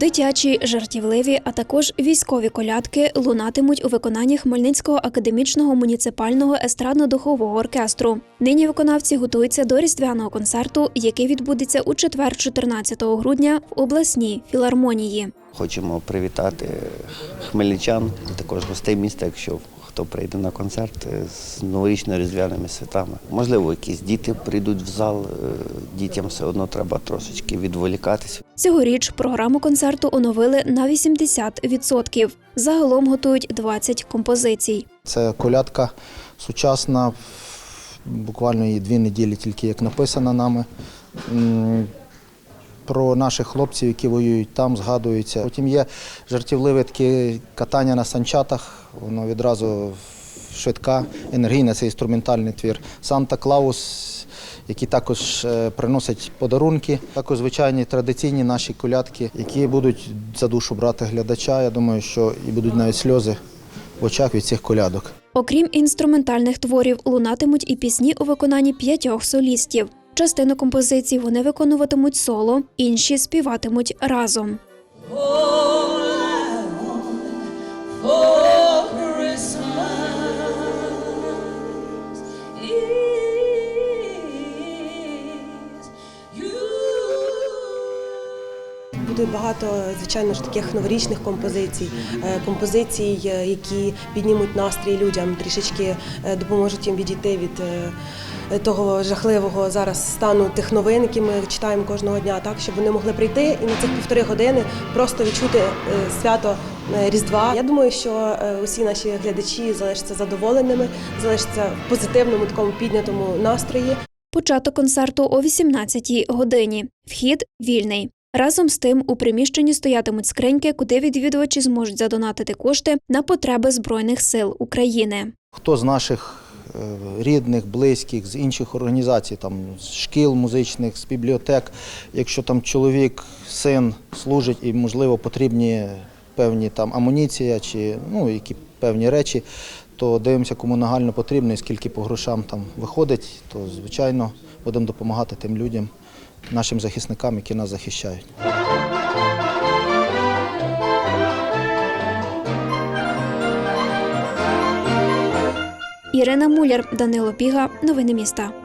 Дитячі, жартівливі, а також військові колядки лунатимуть у виконанні Хмельницького академічного муніципального естрадно-духового оркестру. Нині виконавці готуються до різдвяного концерту, який відбудеться у четвер, 14 грудня в обласній філармонії. Хочемо привітати хмельничан, також гостей міста, якщо хто прийде на концерт е, з новорічно-різдвяними святами. Можливо, якісь діти прийдуть в зал. е, Дітям все одно треба трошечки відволікатися. Цьогоріч програму концерту оновили на 80%. Загалом готують 20 композицій. Це колядка сучасна, буквально її дві неділі тільки як написана нами. Про наших хлопців, які воюють там, згадується. Потім є жартівливе таке катання на санчатах, воно відразу швидка, енергійна, це інструментальний твір. Санта Клаус, які також е, приносять подарунки, також звичайні традиційні наші колядки, які будуть за душу брати глядача. Я думаю, що і будуть навіть сльози в очах від цих колядок. Окрім інструментальних творів, лунатимуть і пісні у виконанні п'ятьох солістів. Частину композицій вони виконуватимуть соло, інші співатимуть разом. Буде багато, звичайно ж, таких новорічних композицій, е, композицій, е, які піднімуть настрій людям, трішечки е, допоможуть їм відійти від того жахливого зараз стану тих новин, які ми читаємо кожного дня, так щоб вони могли прийти і на цих півтори години просто відчути е, свято е, Різдва. Я думаю, що е, усі наші глядачі залишаться задоволеними, залишаться в позитивному такому піднятому настрої. Початок концерту о 18-й годині. Вхід вільний. Разом з тим у приміщенні стоятимуть скриньки, куди відвідувачі зможуть задонатити кошти на потреби Збройних сил України. Хто з наших е, рідних, близьких, з інших організацій, там, з шкіл музичних, з бібліотек, якщо там чоловік, син служить і, можливо, потрібні певні там амуніція чи ну, які певні речі, то дивимося, кому нагально потрібно і скільки по грошам там виходить, то звичайно будемо допомагати тим людям, нашим захисникам, які нас захищають. Ірина Муляр, Данило Піга. Новини міста.